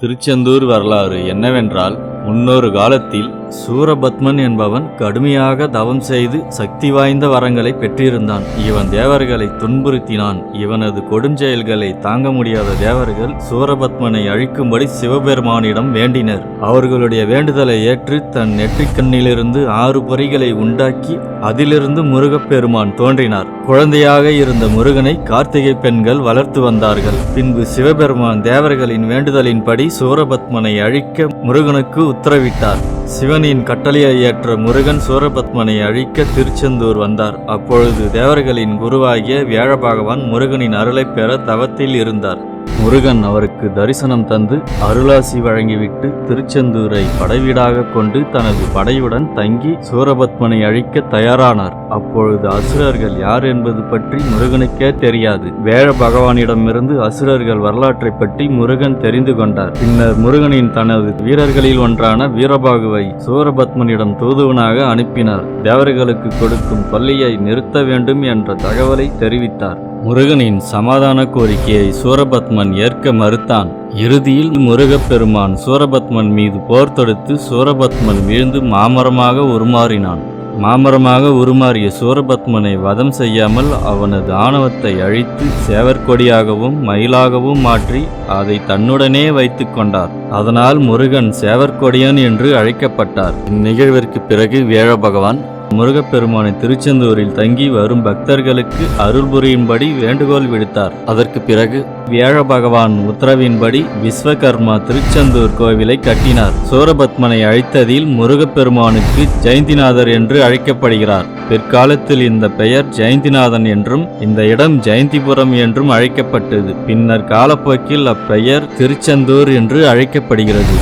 திருச்செந்தூர் வரலாறு என்னவென்றால் முன்னொரு காலத்தில் சூரபத்மன் என்பவன் கடுமையாக தவம் செய்து சக்தி வாய்ந்த வரங்களை பெற்றிருந்தான். இவன் தேவர்களை துன்புறுத்தினான். இவனது கொடுஞ்செயல்களை தாங்க முடியாத தேவர்கள் சூரபத்மனை அழிக்கும்படி சிவபெருமானிடம் வேண்டினர். அவர்களுடைய வேண்டுதலை ஏற்று தன் நெற்றிக்கண்ணிலிருந்து ஆறு பொறிகளை உண்டாக்கி அதிலிருந்து முருகப்பெருமான் தோன்றினார். குழந்தையாக இருந்த முருகனை கார்த்திகை பெண்கள் வளர்த்து வந்தார்கள். பின்பு சிவபெருமான் தேவர்களின் வேண்டுதலின்படி சூரபத்மனை அழிக்க முருகனுக்கு உத்தரவிட்டார். சிவனின் கட்டளையை ஏற்ற முருகன் சூரபத்மனை அழிக்க திருச்செந்தூர் வந்தார். அப்பொழுது தேவர்களின் குருவாகிய வியாழபாகவான் முருகனின் அருளைப் பெற தவத்தில் இருந்தார். முருகன் அவருக்கு தரிசனம் தந்து அருளாசி வழங்கிவிட்டு திருச்செந்தூரை படைவீடாக கொண்டு தனது படையுடன் தங்கி சூரபத்மனை அழிக்க தயாரானார். அப்பொழுது அசுரர்கள் யார் என்பது பற்றி முருகனுக்கே தெரியாது. வேழ பகவானிடமிருந்து அசுரர்கள் வரலாற்றை பற்றி முருகன் தெரிந்து கொண்டார். பின்னர் முருகனின் தனது வீரர்களில் ஒன்றான வீரபாகுவை சூரபத்மனிடம் தூதுவனாக அனுப்பினார். தேவர்களுக்கு கொடுக்கும் தொல்லையை நிறுத்த வேண்டும் என்ற தகவலை தெரிவித்தார். முருகனின் சமாதான கோரிக்கையை சூரபத்மன் ஏற்க மறுத்தான். இறுதியில் முருகப்பெருமான் சூரபத்மன் மீது போர் தொடுத்து சூரபத்மன் வீழ்ந்து மாமரமாக உருமாறினான். மாமரமாக உருமாறிய சூரபத்மனை வதம் செய்யாமல் அவனது ஆணவத்தை அழித்து சேவற்கொடியாகவும் மயிலாகவும் மாற்றி அதை தன்னுடனே வைத்து கொண்டார். அதனால் முருகன் சேவற்கொடியன் என்று அழைக்கப்பட்டார். இந்நிகழ்விற்கு பிறகு வேழ பகவான் முருகப்பெருமானை திருச்செந்தூரில் தங்கி வரும் பக்தர்களுக்கு அருள் புரியும்படி வேண்டுகோள் விடுத்தார். அதற்கு பிறகு வியாழ பகவான் உத்தரவின்படி விஸ்வகர்மா திருச்செந்தூர் கோவிலை கட்டினார். சூரபத்மனை அழைத்ததில் முருகப்பெருமானுக்கு ஜெயந்திநாதர் என்று அழைக்கப்படுகிறார். பிற்காலத்தில் இந்த பெயர் ஜெயந்திநாதன் என்றும் இந்த இடம் ஜெயந்திபுரம் என்றும் அழைக்கப்பட்டது. பின்னர் காலப்போக்கில் அப்பெயர் திருச்செந்தூர் என்று அழைக்கப்படுகிறது.